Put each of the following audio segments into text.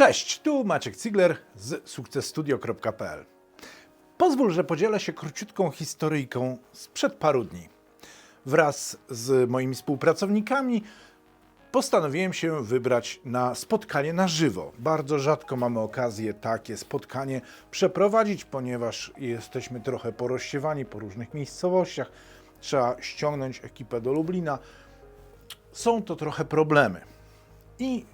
Cześć, tu Maciek Cigler z sukcesstudio.pl. Pozwól, że podzielę się króciutką historyjką sprzed paru dni. Wraz z moimi współpracownikami postanowiłem się wybrać na spotkanie na żywo. Bardzo rzadko mamy okazję takie spotkanie przeprowadzić, ponieważ jesteśmy trochę porozsiewani po różnych miejscowościach. Trzeba ściągnąć ekipę do Lublina. Są to trochę problemy. I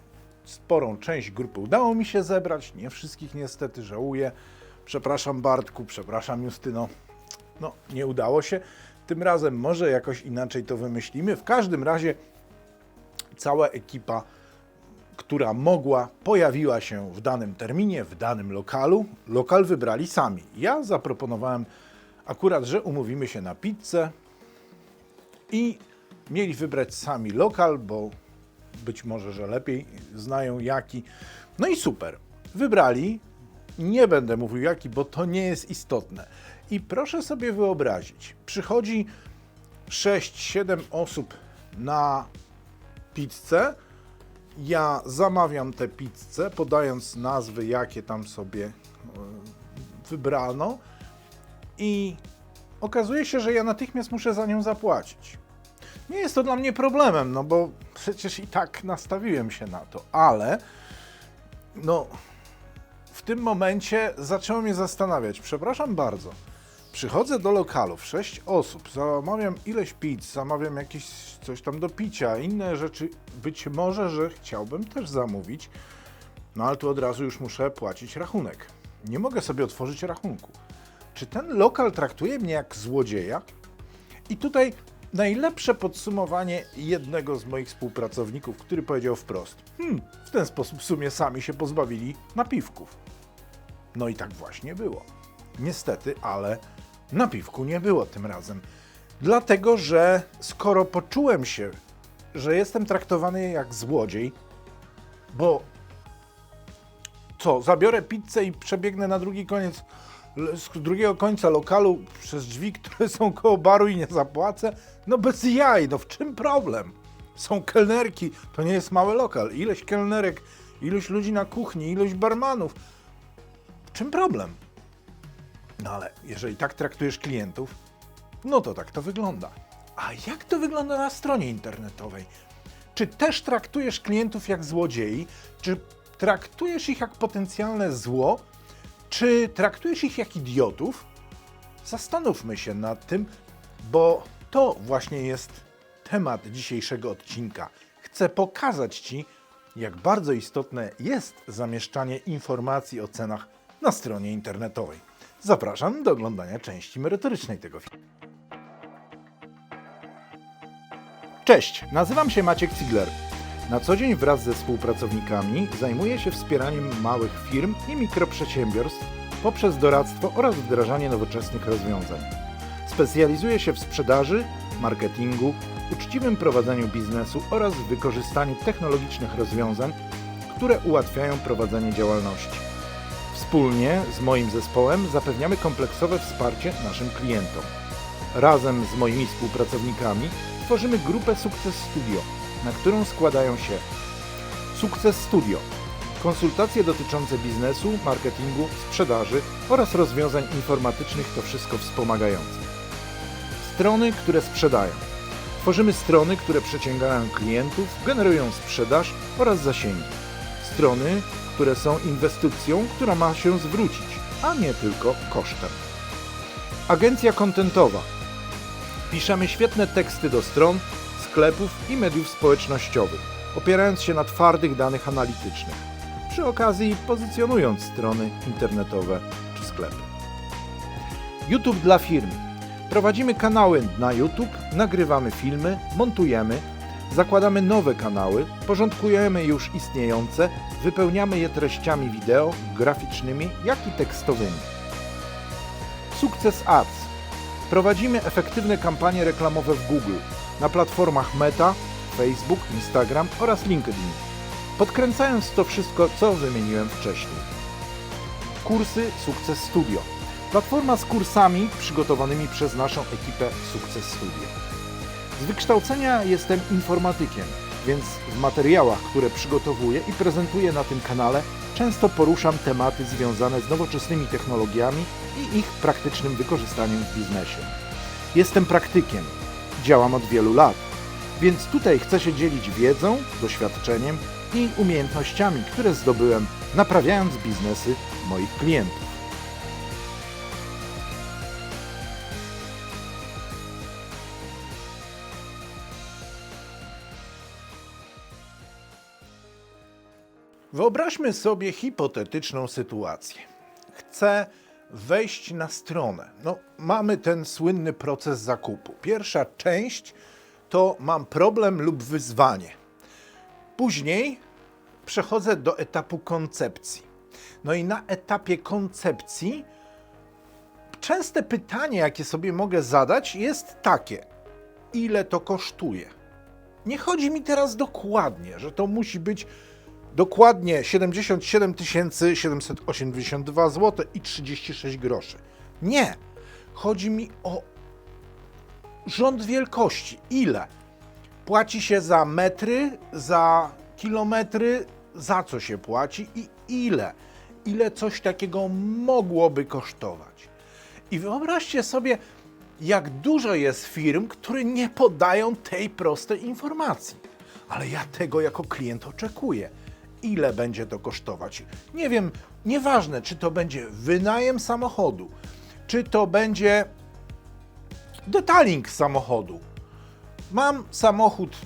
sporą część grupy udało mi się zebrać. Nie wszystkich niestety żałuję. Przepraszam Bartku, przepraszam Justyno. No, nie udało się. Tym razem może jakoś inaczej to wymyślimy. W każdym razie cała ekipa, która mogła, pojawiła się w danym terminie, w danym lokalu. Lokal wybrali sami. Ja zaproponowałem akurat, że umówimy się na pizzę i mieli wybrać sami lokal, bo być może, że lepiej znają jaki. No i super. Wybrali. Nie będę mówił jaki, bo to nie jest istotne. I proszę sobie wyobrazić, przychodzi 6-7 osób na pizzę. Ja zamawiam tę pizzę, podając nazwy, jakie tam sobie e, wybrano. I okazuje się, że ja natychmiast muszę za nią zapłacić. Nie jest to dla mnie problemem, no bo przecież i tak nastawiłem się na to, ale no w tym momencie zaczęło mnie zastanawiać. Przepraszam bardzo. Przychodzę do lokalów, sześć osób, zamawiam ileś pizz, zamawiam jakieś coś tam do picia, inne rzeczy. Być może, że chciałbym też zamówić, no ale tu od razu już muszę płacić rachunek. Nie mogę sobie otworzyć rachunku. Czy ten lokal traktuje mnie jak złodzieja? I tutaj najlepsze podsumowanie jednego z moich współpracowników, który powiedział wprost: Hmm, w ten sposób w sumie sami się pozbawili napiwków. No i tak właśnie było. Niestety, ale napiwku nie było tym razem. Dlatego, że skoro poczułem się, że jestem traktowany jak złodziej, bo co, zabiorę pizzę i przebiegnę na drugi koniec, z drugiego końca lokalu przez drzwi, które są koło baru i nie zapłacę? No bez jaj, no w czym problem? Są kelnerki, to nie jest mały lokal. Ileś kelnerek, ilość ludzi na kuchni, ilość barmanów. W czym problem? No ale jeżeli tak traktujesz klientów, no to tak to wygląda. A jak to wygląda na stronie internetowej? Czy też traktujesz klientów jak złodziei? Czy traktujesz ich jak potencjalne zło? Czy traktujesz ich jak idiotów? Zastanówmy się nad tym, bo to właśnie jest temat dzisiejszego odcinka. Chcę pokazać Ci, jak bardzo istotne jest zamieszczanie informacji o cenach na stronie internetowej. Zapraszam do oglądania części merytorycznej tego filmu. Cześć, nazywam się Maciek Cigler. Na co dzień wraz ze współpracownikami zajmuję się wspieraniem małych firm i mikroprzedsiębiorstw poprzez doradztwo oraz wdrażanie nowoczesnych rozwiązań. Specjalizuję się w sprzedaży, marketingu, uczciwym prowadzeniu biznesu oraz wykorzystaniu technologicznych rozwiązań, które ułatwiają prowadzenie działalności. Wspólnie z moim zespołem zapewniamy kompleksowe wsparcie naszym klientom. Razem z moimi współpracownikami tworzymy grupę Sukces Studio, na którą składają się Sukces Studio, konsultacje dotyczące biznesu, marketingu, sprzedaży oraz rozwiązań informatycznych, to wszystko wspomagające. Strony, które sprzedają. Tworzymy strony, które przeciągają klientów, generują sprzedaż oraz zasięgi. Strony, które są inwestycją, która ma się zwrócić, a nie tylko kosztem. Agencja kontentowa. Piszemy świetne teksty do stron, sklepów i mediów społecznościowych, opierając się na twardych danych analitycznych, przy okazji pozycjonując strony internetowe czy sklepy. YouTube dla firm. Prowadzimy kanały na YouTube, nagrywamy filmy, montujemy, zakładamy nowe kanały, porządkujemy już istniejące, wypełniamy je treściami wideo, graficznymi, jak i tekstowymi. Sukces Ads. Prowadzimy efektywne kampanie reklamowe w Google, na platformach Meta, Facebook, Instagram oraz LinkedIn, podkręcając to wszystko, co wymieniłem wcześniej. Kursy Sukces Studio. Platforma z kursami przygotowanymi przez naszą ekipę Sukces Studio. Z wykształcenia jestem informatykiem, więc w materiałach, które przygotowuję i prezentuję na tym kanale, często poruszam tematy związane z nowoczesnymi technologiami i ich praktycznym wykorzystaniem w biznesie. Jestem praktykiem, działam od wielu lat, więc tutaj chcę się dzielić wiedzą, doświadczeniem i umiejętnościami, które zdobyłem naprawiając biznesy moich klientów. Wyobraźmy sobie hipotetyczną sytuację. Chcę wejść na stronę. No, mamy ten słynny proces zakupu. Pierwsza część to mam problem lub wyzwanie. Później przechodzę do etapu koncepcji. No i na etapie koncepcji częste pytanie, jakie sobie mogę zadać, jest takie: ile to kosztuje? Nie chodzi mi teraz dokładnie, że to musi być dokładnie 77 782 zł i 36 groszy. Nie. Chodzi mi o rząd wielkości. Ile? Płaci się za metry, za kilometry, za co się płaci i ile? Ile coś takiego mogłoby kosztować? I wyobraźcie sobie, jak dużo jest firm, które nie podają tej prostej informacji. Ale ja tego jako klient oczekuję. Ile będzie to kosztować? Nie wiem, nieważne, czy to będzie wynajem samochodu, czy to będzie detaling samochodu. Mam samochód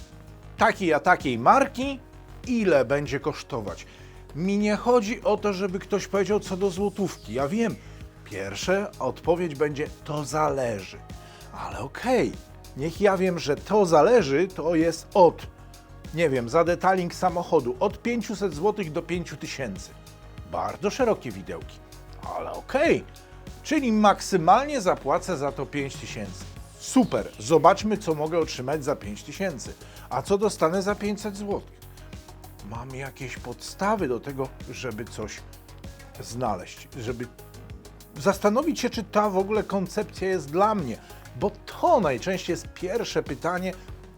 takiej a takiej marki, ile będzie kosztować? Mi nie chodzi o to, żeby ktoś powiedział co do złotówki. Ja wiem, pierwsza odpowiedź będzie to zależy. Ale okej, niech ja wiem, że to zależy, to jest od, nie wiem, za detaling samochodu od 500 zł do 5000. Bardzo szerokie widełki, ale okej. Czyli maksymalnie zapłacę za to 5000. Super, zobaczmy co mogę otrzymać za 5000. A co dostanę za 500 zł? Mam jakieś podstawy do tego, żeby coś znaleźć, żeby zastanowić się, czy ta w ogóle koncepcja jest dla mnie, bo to najczęściej jest pierwsze pytanie,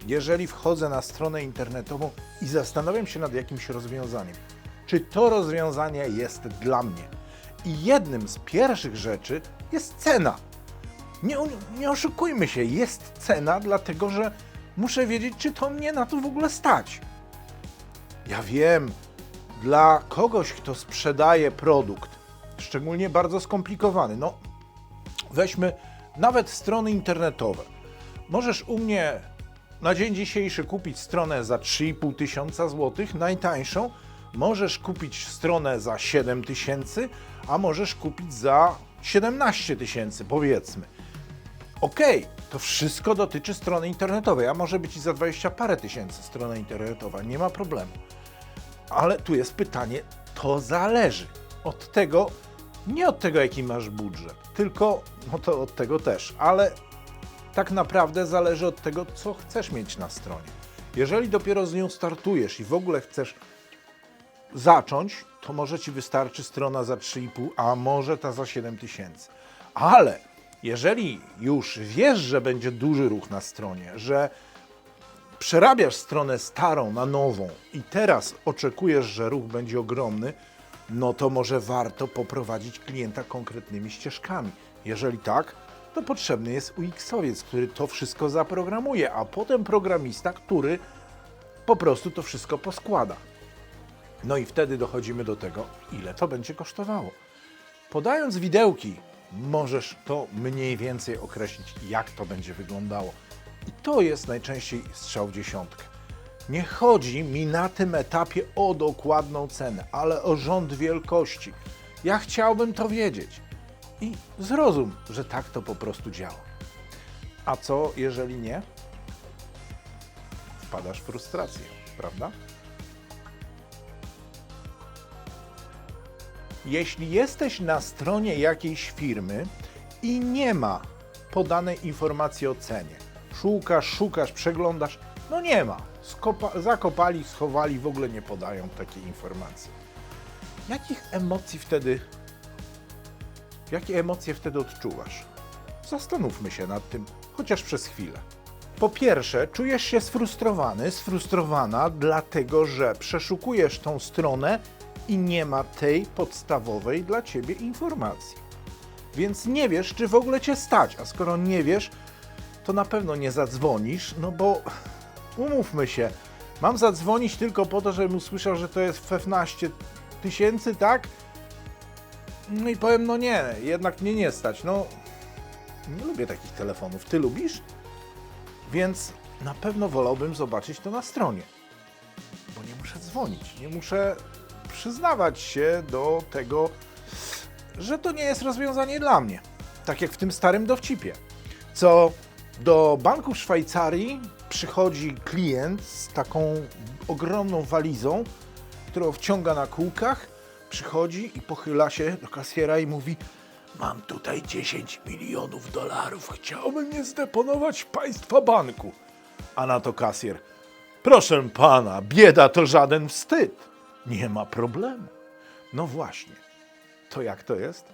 jeżeli wchodzę na stronę internetową i zastanawiam się nad jakimś rozwiązaniem. Czy to rozwiązanie jest dla mnie? I jednym z pierwszych rzeczy jest cena. Nie, nie oszukujmy się, jest cena, dlatego że muszę wiedzieć, czy to mnie na to w ogóle stać. Ja wiem, dla kogoś, kto sprzedaje produkt, szczególnie bardzo skomplikowany, no weźmy nawet strony internetowe. Możesz u mnie na dzień dzisiejszy kupić stronę za 3,5 tysiąca złotych, najtańszą. Możesz kupić stronę za 7 tysięcy, a możesz kupić za 17 tysięcy, powiedzmy. Okej, to wszystko dotyczy strony internetowej, a może być i za 20 parę tysięcy strona internetowa, nie ma problemu. Ale tu jest pytanie, to zależy od tego, nie od tego, jaki masz budżet, tylko no to od tego też, ale tak naprawdę zależy od tego, co chcesz mieć na stronie. Jeżeli dopiero z nią startujesz i w ogóle chcesz zacząć, to może ci wystarczy strona za 3,5, a może ta za 7 tysięcy. Ale jeżeli już wiesz, że będzie duży ruch na stronie, że przerabiasz stronę starą na nową i teraz oczekujesz, że ruch będzie ogromny, no to może warto poprowadzić klienta konkretnymi ścieżkami. Jeżeli tak, to potrzebny jest UX-owiec, który to wszystko zaprogramuje, a potem programista, który po prostu to wszystko poskłada. No i wtedy dochodzimy do tego, ile to będzie kosztowało. Podając widełki, możesz to mniej więcej określić, jak to będzie wyglądało. I to jest najczęściej strzał w dziesiątkę. Nie chodzi mi na tym etapie o dokładną cenę, ale o rząd wielkości. Ja chciałbym to wiedzieć. I zrozum, że tak to po prostu działa. A co jeżeli nie? Wpadasz w frustrację, prawda? Jeśli jesteś na stronie jakiejś firmy i nie ma podanej informacji o cenie, szukasz, szukasz, przeglądasz, no nie ma. Skopa zakopali, schowali, w ogóle nie podają takiej informacji. Jakich emocji wtedy, jakie emocje wtedy odczuwasz? Zastanówmy się nad tym, chociaż przez chwilę. Po pierwsze, czujesz się sfrustrowany, sfrustrowana, dlatego że przeszukujesz tą stronę i nie ma tej podstawowej dla ciebie informacji. Więc nie wiesz, czy w ogóle cię stać, a skoro nie wiesz, to na pewno nie zadzwonisz, no bo umówmy się, mam zadzwonić tylko po to, żebym usłyszał, że to jest 15 tysięcy, tak? No i powiem, no nie, jednak mnie nie stać. No, nie lubię takich telefonów. Ty lubisz? Więc na pewno wolałbym zobaczyć to na stronie. Bo nie muszę dzwonić, nie muszę przyznawać się do tego, że to nie jest rozwiązanie dla mnie. Tak jak w tym starym dowcipie. Co do banku w Szwajcarii przychodzi klient z taką ogromną walizą, którą wciąga na kółkach, przychodzi i pochyla się do kasjera i mówi: Mam tutaj 10 milionów dolarów, chciałbym je zdeponować w państwa banku. A na to kasjer: Proszę pana, bieda to żaden wstyd. Nie ma problemu. No właśnie. To jak to jest?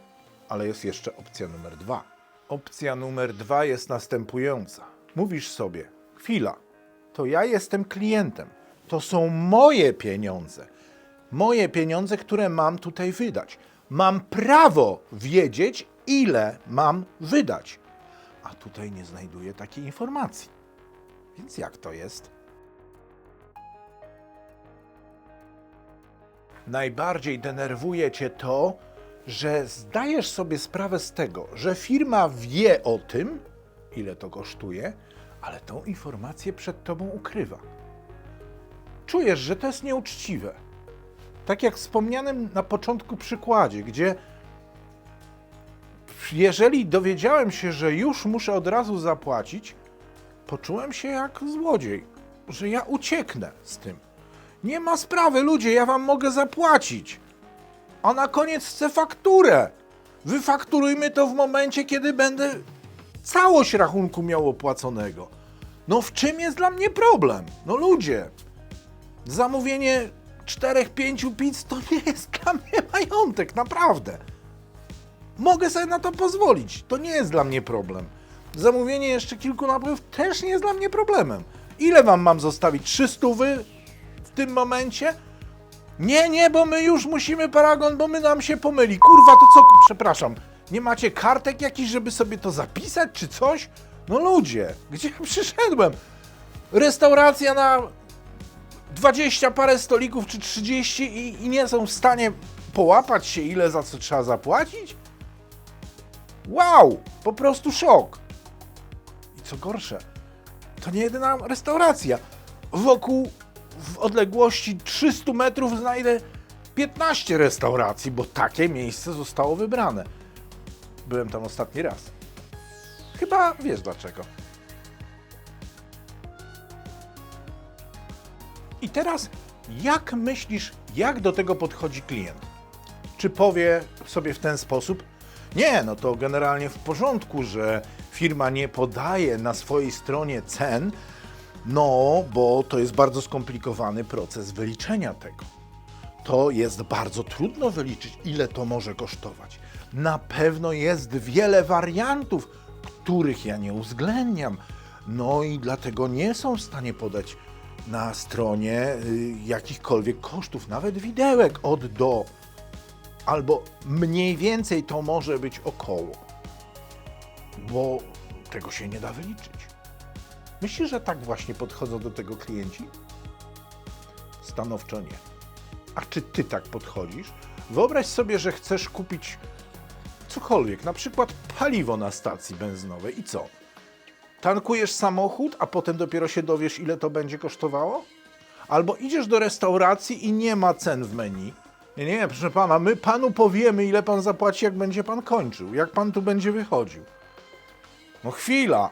Ale jest jeszcze opcja numer dwa. Opcja numer dwa jest następująca. Mówisz sobie, chwila, to ja jestem klientem. To są moje pieniądze. Moje pieniądze, które mam tutaj wydać. Mam prawo wiedzieć, ile mam wydać. A tutaj nie znajduję takiej informacji. Więc jak to jest? najbardziej denerwuje cię to, że zdajesz sobie sprawę z tego, że firma wie o tym, ile to kosztuje, ale tą informację przed tobą ukrywa. Czujesz, że to jest nieuczciwe. Tak jak wspomnianym na początku przykładzie, gdzie jeżeli dowiedziałem się, że już muszę od razu zapłacić, poczułem się jak złodziej, że ja ucieknę z tym. Nie ma sprawy, ludzie, ja wam mogę zapłacić. A na koniec chcę fakturę. Wyfakturujmy to w momencie, kiedy będę całość rachunku miał opłaconego. No w czym jest dla mnie problem? No ludzie, zamówienie czterech, pięciu pizz to nie jest dla mnie majątek, naprawdę. Mogę sobie na to pozwolić, to nie jest dla mnie problem. Zamówienie jeszcze kilku napojów też nie jest dla mnie problemem. Ile wam mam zostawić? Trzy stówy? w tym momencie? Nie, nie, bo my już musimy paragon, bo my nam się pomyli. Kurwa, to co? Przepraszam. Nie macie kartek jakichś, żeby sobie to zapisać, czy coś? No ludzie, gdzie przyszedłem? Restauracja na 20 parę stolików, czy 30 i, i nie są w stanie połapać się, ile za co trzeba zapłacić? Wow, po prostu szok. I co gorsze, to nie jedyna restauracja. Wokół w odległości 300 metrów znajdę 15 restauracji, bo takie miejsce zostało wybrane. Byłem tam ostatni raz. Chyba wiesz dlaczego. I teraz, jak myślisz, jak do tego podchodzi klient? Czy powie sobie w ten sposób? Nie, no to generalnie w porządku, że firma nie podaje na swojej stronie cen, no, bo to jest bardzo skomplikowany proces wyliczenia tego. To jest bardzo trudno wyliczyć, ile to może kosztować. Na pewno jest wiele wariantów, których ja nie uwzględniam. No i dlatego nie są w stanie podać na stronie y, jakichkolwiek kosztów, nawet widełek od do, albo mniej więcej to może być około, bo tego się nie da wyliczyć. Myślisz, że tak właśnie podchodzą do tego klienci? Stanowczo nie. A czy ty tak podchodzisz? Wyobraź sobie, że chcesz kupić cokolwiek, na przykład paliwo na stacji benzynowej i co? Tankujesz samochód, a potem dopiero się dowiesz, ile to będzie kosztowało? Albo idziesz do restauracji i nie ma cen w menu. Nie, nie, proszę pana, my panu powiemy, ile pan zapłaci, jak będzie pan kończył, jak pan tu będzie wychodził. No chwila,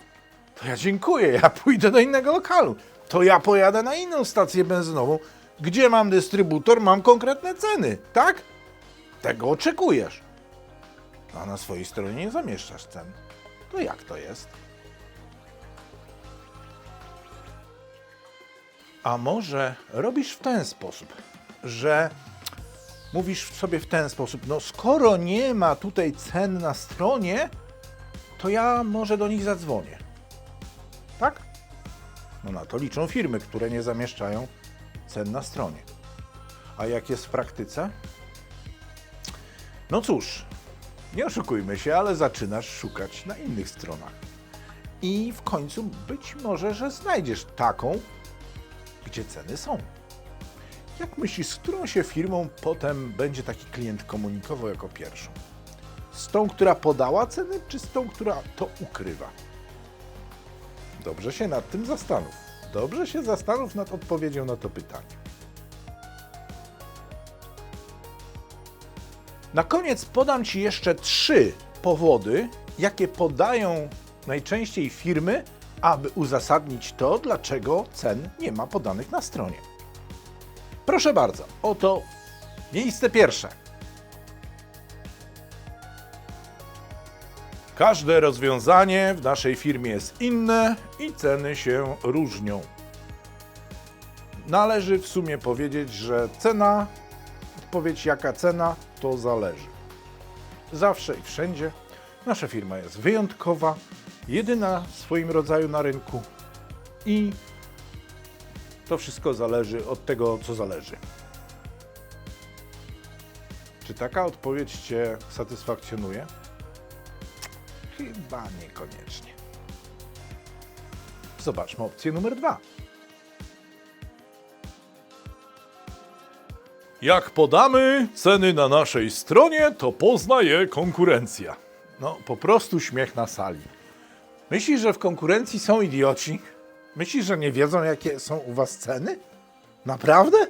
to ja dziękuję, ja pójdę do innego lokalu. To ja pojadę na inną stację benzynową, gdzie mam dystrybutor, mam konkretne ceny, tak? Tego oczekujesz. A na swojej stronie nie zamieszczasz cen. To jak to jest? A może robisz w ten sposób, że mówisz sobie w ten sposób, no skoro nie ma tutaj cen na stronie, to ja może do nich zadzwonię. Tak? No na to liczą firmy, które nie zamieszczają cen na stronie. A jak jest w praktyce? No cóż, nie oszukujmy się, ale zaczynasz szukać na innych stronach. I w końcu być może, że znajdziesz taką, gdzie ceny są. Jak myślisz, z którą się firmą potem będzie taki klient komunikował jako pierwszą? Z tą, która podała ceny, czy z tą, która to ukrywa? Dobrze się nad tym zastanów. Dobrze się zastanów nad odpowiedzią na to pytanie. Na koniec podam Ci jeszcze trzy powody, jakie podają najczęściej firmy, aby uzasadnić to, dlaczego cen nie ma podanych na stronie. Proszę bardzo, oto miejsce pierwsze. Każde rozwiązanie w naszej firmie jest inne i ceny się różnią. Należy w sumie powiedzieć, że cena, odpowiedź jaka cena, to zależy. Zawsze i wszędzie nasza firma jest wyjątkowa, jedyna w swoim rodzaju na rynku i to wszystko zależy od tego, co zależy. Czy taka odpowiedź Cię satysfakcjonuje? Chyba niekoniecznie. Zobaczmy opcję numer dwa. Jak podamy ceny na naszej stronie, to pozna je konkurencja. No, po prostu śmiech na sali. Myślisz, że w konkurencji są idioci? Myślisz, że nie wiedzą, jakie są u was ceny? Naprawdę?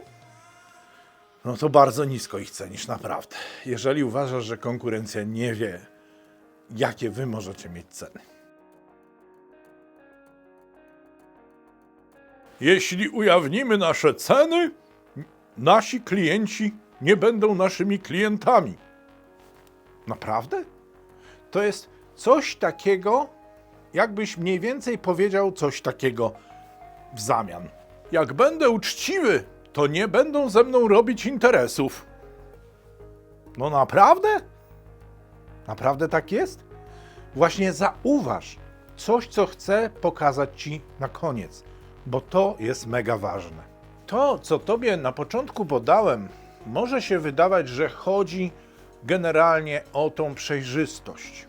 No to bardzo nisko ich cenisz, naprawdę. Jeżeli uważasz, że konkurencja nie wie, jakie wy możecie mieć ceny. Jeśli ujawnimy nasze ceny, nasi klienci nie będą naszymi klientami. Naprawdę? To jest coś takiego, jakbyś mniej więcej powiedział coś takiego w zamian. Jak będę uczciwy, to nie będą ze mną robić interesów. No naprawdę? Naprawdę tak jest? Właśnie zauważ coś, co chcę pokazać Ci na koniec, bo to jest mega ważne. To, co Tobie na początku podałem, może się wydawać, że chodzi generalnie o tą przejrzystość.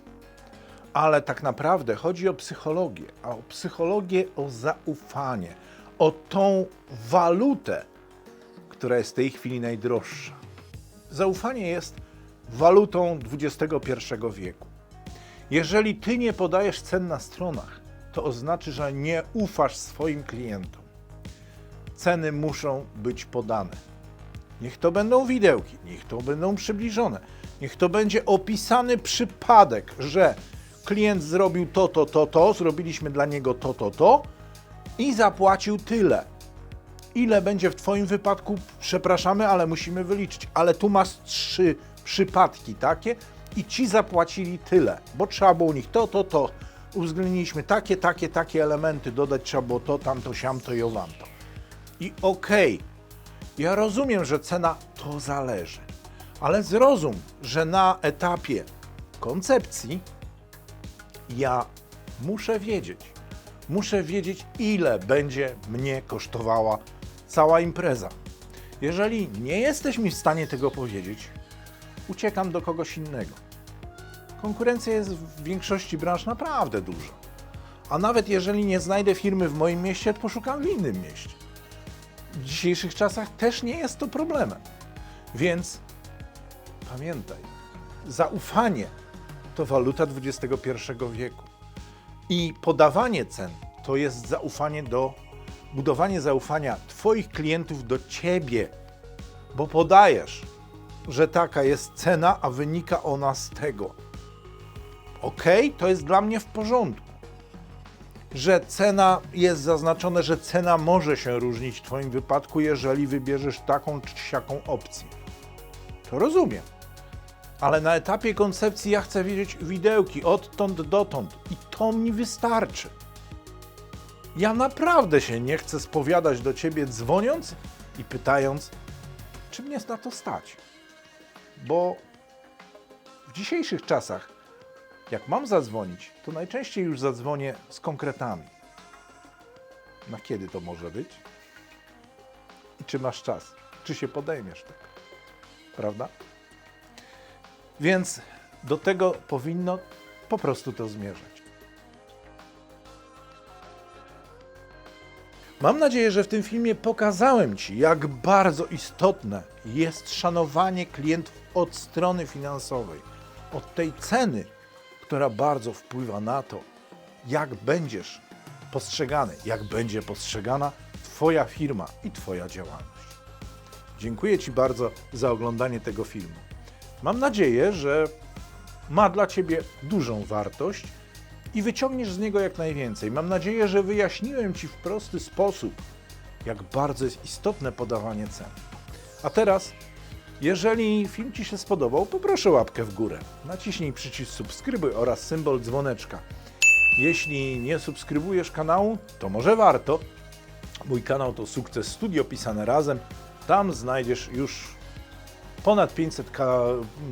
Ale tak naprawdę chodzi o psychologię, a o psychologię, o zaufanie, o tą walutę, która jest w tej chwili najdroższa. Zaufanie jest walutą XXI wieku. Jeżeli ty nie podajesz cen na stronach, to oznacza, że nie ufasz swoim klientom. Ceny muszą być podane. Niech to będą widełki, niech to będą przybliżone, niech to będzie opisany przypadek, że klient zrobił to, to, to, to, zrobiliśmy dla niego to, to, to i zapłacił tyle. Ile będzie w Twoim wypadku? Przepraszamy, ale musimy wyliczyć. Ale tu masz trzy przypadki takie i ci zapłacili tyle, bo trzeba było u nich to, to, to. Uwzględniliśmy takie, takie, takie elementy, dodać trzeba było to, tamto, siamto i owamto. I okej, ja rozumiem, że cena to zależy, ale zrozum, że na etapie koncepcji ja muszę wiedzieć, muszę wiedzieć, ile będzie mnie kosztowała cała impreza. Jeżeli nie jesteś mi w stanie tego powiedzieć, uciekam do kogoś innego. Konkurencja jest w większości branż naprawdę duża. A nawet jeżeli nie znajdę firmy w moim mieście, poszukam w innym mieście. W dzisiejszych czasach też nie jest to problemem. Więc pamiętaj, zaufanie to waluta XXI wieku. I podawanie cen to jest zaufanie do, budowanie zaufania Twoich klientów do Ciebie, bo podajesz, że taka jest cena, a wynika ona z tego. Ok, to jest dla mnie w porządku. Że cena jest zaznaczone, że cena może się różnić w Twoim wypadku, jeżeli wybierzesz taką czy siaką opcję. To rozumiem. Ale na etapie koncepcji ja chcę wiedzieć widełki odtąd dotąd i to mi wystarczy. Ja naprawdę się nie chcę spowiadać do ciebie dzwoniąc i pytając, czy mnie na to stać. Bo w dzisiejszych czasach, jak mam zadzwonić, to najczęściej już zadzwonię z konkretami. Na kiedy to może być? I czy masz czas? czy się podejmiesz tego. Prawda? Więc do tego powinno po prostu to zmierzać. Mam nadzieję, że w tym filmie pokazałem Ci, jak bardzo istotne jest szanowanie klientów od strony finansowej, od tej ceny, która bardzo wpływa na to, jak będziesz postrzegany, jak będzie postrzegana Twoja firma i Twoja działalność. Dziękuję Ci bardzo za oglądanie tego filmu. Mam nadzieję, że ma dla Ciebie dużą wartość i wyciągniesz z niego jak najwięcej. Mam nadzieję, że wyjaśniłem Ci w prosty sposób, jak bardzo jest istotne podawanie cen. A teraz, jeżeli film Ci się spodobał, poproszę łapkę w górę. Naciśnij przycisk subskrybuj oraz symbol dzwoneczka. Jeśli nie subskrybujesz kanału, to może warto. Mój kanał to Sukces Studio pisane razem. Tam znajdziesz już ponad 500 ka-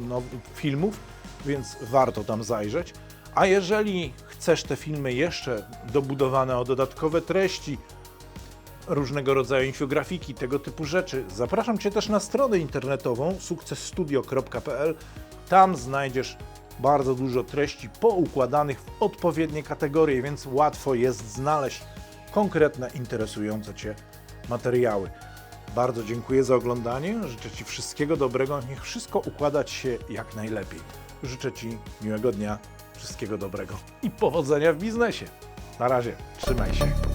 no, filmów, więc warto tam zajrzeć. A jeżeli chcesz te filmy jeszcze dobudowane o dodatkowe treści, różnego rodzaju infografiki, tego typu rzeczy, zapraszam Cię też na stronę internetową sukcesstudio.pl. Tam znajdziesz bardzo dużo treści poukładanych w odpowiednie kategorie, więc łatwo jest znaleźć konkretne, interesujące Cię materiały. Bardzo dziękuję za oglądanie. Życzę Ci wszystkiego dobrego. Niech wszystko układa Ci się jak najlepiej. Życzę Ci miłego dnia, wszystkiego dobrego i powodzenia w biznesie. Na razie, trzymaj się.